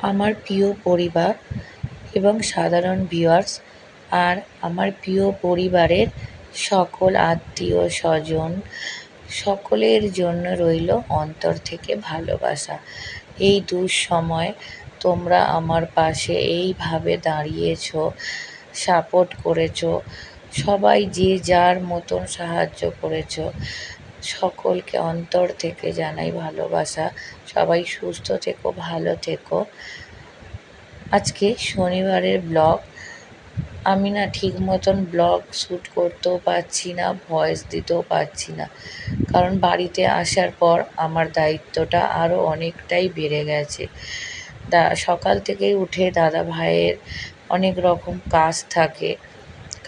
আমার প্রিয় পরিবার এবং সাধারণ ভিউয়ার্স আর আমার প্রিয় পরিবারের সকল আত্মীয় স্বজন সকলের জন্য রইল অন্তর থেকে ভালোবাসা। এই দুঃসময় তোমরা আমার পাশে এইভাবে দাঁড়িয়েছ সাপোর্ট করেছ, সবাই যে যার মতন সাহায্য করেছ সকলকে অন্তর থেকে জানাই ভালোবাসা। সবাই সুস্থ থেকো, ভালো থেকো। আজকে শনিবারের ব্লগ। আমি না ঠিক মতন ব্লগ শ্যুট করতেও পারছি না, ভয়েস দিতেও পারছি না। কারণ বাড়িতে আসার পর আমার দায়িত্বটা আরও অনেকটাই বেড়ে গেছে। দা সকাল থেকেই উঠে দাদা ভাইয়ের অনেক রকম কাজ থাকে।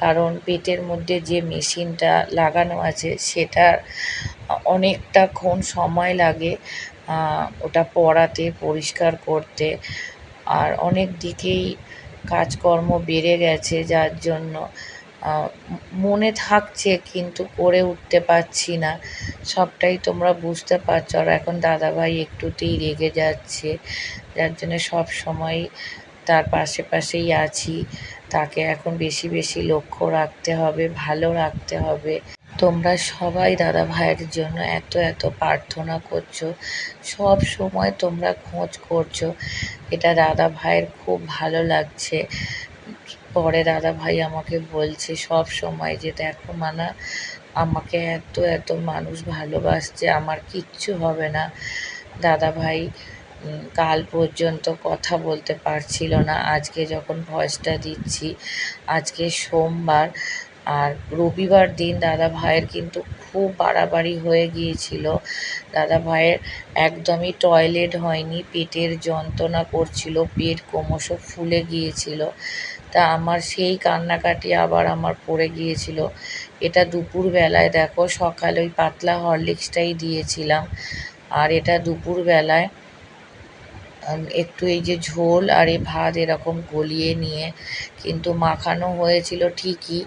কারণ পেটের মধ্যে যে মেশিনটা লাগানো আছে, সেটার অনেকটাক্ষণ সময় লাগে ওটা পড়াতে, পরিষ্কার করতে। আর অনেক দিকেই কাজকর্ম বেড়ে গেছে, যার জন্য মনে থাকছে কিন্তু করে উঠতে পারছি না। সবটাই তোমরা বুঝতে পারছ। আর এখন দাদাভাই একটুতেই রেগে যাচ্ছে, যার জন্য সব সময় তার পাশে পাশেই আছি। তাকে এখন বেশি বেশি লক্ষ্য রাখতে হবে, ভালো রাখতে হবে। তোমরা সবাই দাদা ভাইয়ের জন্য এত এত প্রার্থনা করছ, সব সময় তোমরা খোঁজ করছ। এটা দাদা ভাইয়ের খুব ভালো লাগছে। পরে দাদা ভাই আমাকে বলছে সব সময় যে, দেখো মানা, আমাকে এত এত মানুষ ভালোবাসছে, আমার কিচ্ছু হবে না। দাদা ভাই কাল পর্যন্ত কথা বলতে পারছিল না। আজকে যখন ভয়েসটা দিচ্ছি, আজকে সোমবার, আর রবিবার দিন দাদা ভাইয়ের কিন্তু খুব বাড়াবাড়ি হয়ে গিয়েছিল। দাদা ভাইয়ের একদমই টয়লেট হয়নি, পেটের যন্ত্রণা করছিল, পেট ক্রমশ ফুলে গিয়েছিল। তা আমার সেই কান্নাকাটি আবার আমার পড়ে গিয়েছিল। এটা দুপুরবেলায় দেখো, সকালে ওই পাতলা হরলিক্সটাই দিয়েছিলাম। আর এটা দুপুরবেলায় একটু এই যে ঝোল আর এই ভাত এরকম গলিয়ে নিয়ে কিন্তু মাখানো হয়েছিল ঠিকই,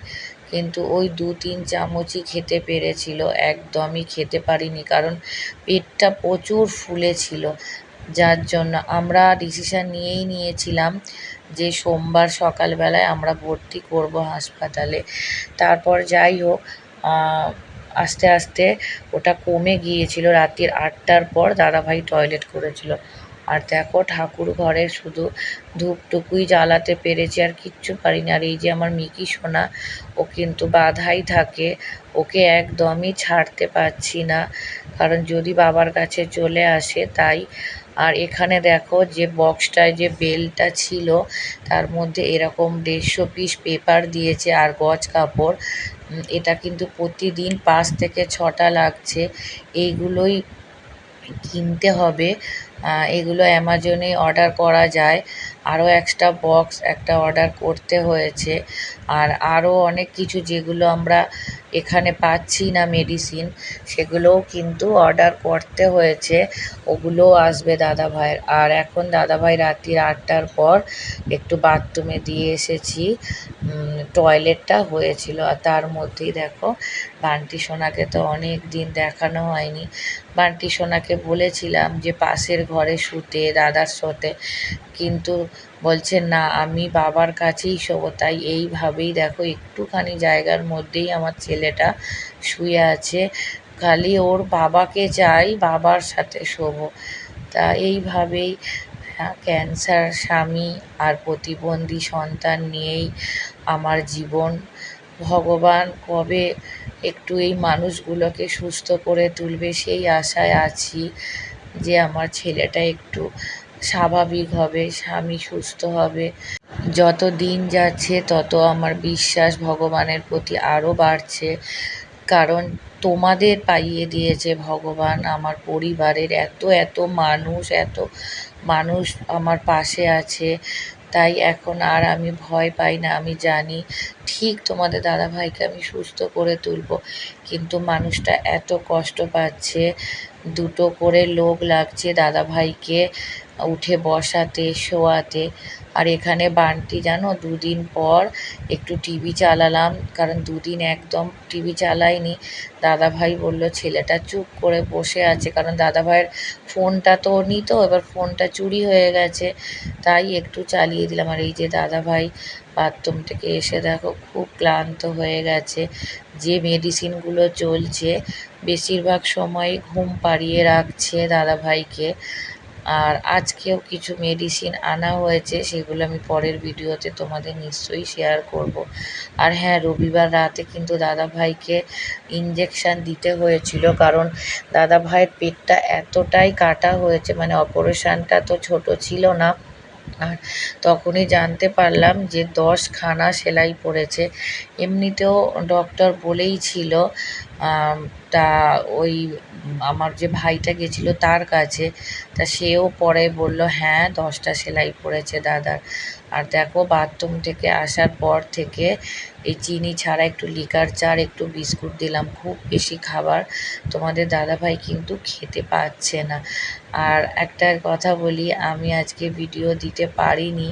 কিন্তু ওই দু তিন চামচই খেতে পেরেছিল, একদমই খেতে পারিনি, কারণ পেটটা প্রচুর ফুলেছিল। যার জন্য আমরা ডিসিশান নিয়েই নিয়েছিলাম যে সোমবার সকালবেলায় আমরা ভর্তি করব হাসপাতালে। তারপর যাই হোক আস্তে আস্তে ওটা কমে গিয়েছিল, রাত্রির আটটার পর দাদাভাই টয়লেট করেছিল। আর দেখো ঠাকুর ঘরে শুধু ধূপটুকুই জ্বালাতে পেরেছি, আর কিচ্ছু পারিনি। আর এই যে আমার মিকি সোনা, ও কিন্তু বাধাই থাকে, ওকে একদমই ছাড়তে পারছি না। কারণ যদি বাবার কাছে চলে আসে তাই। আর এখানে দেখো যে বক্সটায় যে বেলটা ছিল, তার মধ্যে এরকম দেড়শো পিস পেপার দিয়েছে আর গজ কাপড়। এটা কিন্তু প্রতিদিন পাঁচ থেকে ছটা লাগছে। এইগুলোই কিনতে হবে। এগুলো অ্যামাজনে অর্ডার করা যায়। আরও এক্সট্রা বক্স একটা অর্ডার করতে হয়েছে। আর আরও অনেক কিছু যেগুলো আমরা এখানে পাচ্ছি না মেডিসিন সেগুলোও কিন্তু অর্ডার করতে হয়েছে। ওগুলোও আসবে দাদাভাইয়ের আর এখন দাদাভাই রাত্রির আটটার পর একটু বাথরুমে দিয়ে এসেছি। টয়লেটটা হয়েছিল। আর তার মধ্যেই দেখো, বান্টি সোনাকে তো অনেক দিন দেখানো হয়নি। বান্টি সোনাকে বলেছিলাম যে পাশের ঘরে শুতে, দাদার সাথে। কিন্তু বলছে না, আমি বাবার কাছেই শোবো। তাই এইভাবেই দেখো, একটুখানি জায়গার মধ্যেই আমার ছেলেটা শুয়ে আছে। খালি ওর বাবাকে চাই বাবার সাথে শোবো। তা এইভাবেই ক্যান্সার, স্বামী আর প্রতিবন্ধী সন্তান নিয়েই আমার জীবন। ভগবান কবে একটু এই মানুষগুলোকে সুস্থ করে তুলবে সেই আশায় আছি। যে আমার ছেলেটা একটু স্বাভাবিক হবে, স্বামী সুস্থ হবে। যত দিন যাচ্ছে, তত আমার বিশ্বাস ভগবানের প্রতি আরও বাড়ছে। কারণ তোমাদের পাইয়ে দিয়েছে ভগবান, আমার পরিবারের। এত এত মানুষ এত মানুষ আমার পাশে আছে। তাই এখন আর আমি ভয় পাই না, আমি জানি ঠিক তোমাদের দাদাভাইকে আমি সুস্থ করে তুলব। কিন্তু মানুষটা এত কষ্ট পাচ্ছে, দুটো করে লোক লাগছে দাদাভাইকে উঠে বসাতে, শোয়াতে। আর এখানে বান্টি, জানো, দুদিন পর একটু টিভি চালালাম, কারণ দুদিন একদম টিভি চালাইনি। দাদাভাই বলল, ছেলেটা চুপ করে বসে আছে। কারণ দাদাভাইয়ের ফোনটা তো নিত এবার ফোনটা চুরি হয়ে গেছে। তাই একটু চালিয়ে দিলাম। আর এই যে দাদাভাই বাথরুম থেকে এসে দেখো, খুব ক্লান্ত হয়ে গেছে। যে মেডিসিনগুলো চলছে, বেশিরভাগ সময় ঘুম পাড়িয়ে রাখছে দাদাভাইকে। আর আজকেও কিছু মেডিসিন আনা হয়েছে, সেগুলো আমি পরের ভিডিওতে তোমাদের নিশ্চয়ই শেয়ার করব। আর হ্যাঁ রবিবার রাতে কিন্তু দাদাভাইকে ইঞ্জেকশান দিতে হয়েছিল, কারণ দাদাভাইয়ের পেটটা এতটাই কাটা হয়েছে মানে অপারেশানটা তো ছোট ছিল না। আর তখনই জানতে পারলাম যে দশখানা সেলাই পড়েছে। এমনিতেও ডক্টর বলেই ছিল তা ওই আমার যে ভাইটা গেছিল তার কাছে, তা সেও পরে বলল হ্যাঁ দশটা সেলাই পড়েছে দাদার। আর দেখো, বাথরুম থেকে আসার পর থেকে এই চিনি ছাড়া একটু লিকার চার, একটু বিস্কুট দিলাম, খুব বেশি খাবার। তোমাদের দাদাভাই কিন্তু খেতে পাচ্ছে না। আর একটা কথা বলি, আমি আজকে ভিডিও দিতে পারিনি।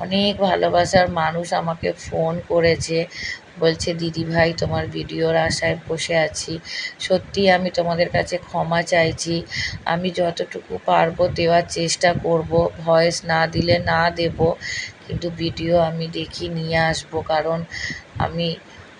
অনেক ভালোবাসার মানুষ আমাকে ফোন করেছে। বলছে, দিদি ভাই, তোমার ভিডিওর আশায় বসে আছি। সত্যি আমি তোমাদের কাছে ক্ষমা চাইছি। আমি যতটুকু পারব দেওয়ার চেষ্টা করব। ভয়েস না দিলে না দেব, কিন্তু ভিডিও আমি দেখি নিয়ে আসব। কারণ আমি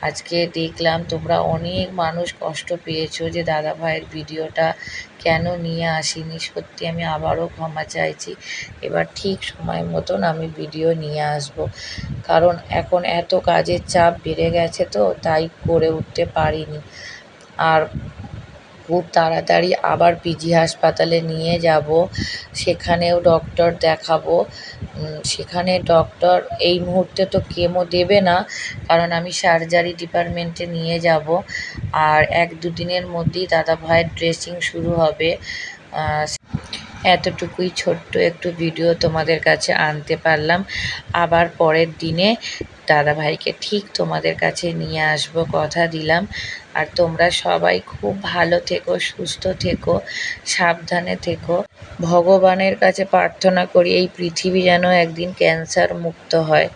আজকে দেখলাম তোমরা অনেক মানুষ কষ্ট পেয়েছ যে দাদা ভাইয়ের ভিডিওটা কেন নিয়ে আসিনি। সত্যি আমি আবারও ক্ষমা চাইছি। এবার ঠিক সময় মতন আমি ভিডিও নিয়ে আসব। কারণ এখন এত কাজের চাপ বেড়ে গেছে তো, তাই করে উঠতে পারিনি। আর খুব তাড়াতাড়ি আবার পিজি হাসপাতালে নিয়ে যাব। সেখানেও ডক্টর দেখাবো। সেখানে ডক্টর এই মুহূর্তে তো কেমো দেবে না, কারণ আমি সার্জারি ডিপার্টমেন্টে নিয়ে যাব। আর এক দু দিনের মধ্যেই দাদা ভাইয়ের ড্রেসিং শুরু হবে। এতটুকুই ছোট্ট একটু ভিডিও তোমাদের কাছে আনতে পারলাম। আবার পরের দিনে দাদাভাইকে ঠিক তোমাদের কাছে নিয়ে আসব, কথা দিলাম। আর তোমরা সবাই খুব ভালো থেকো, সুস্থ থেকো, সাবধানে থেকো। ভগবানের কাছে প্রার্থনা করি, এই পৃথিবী যেন একদিন ক্যান্সার মুক্ত হয়।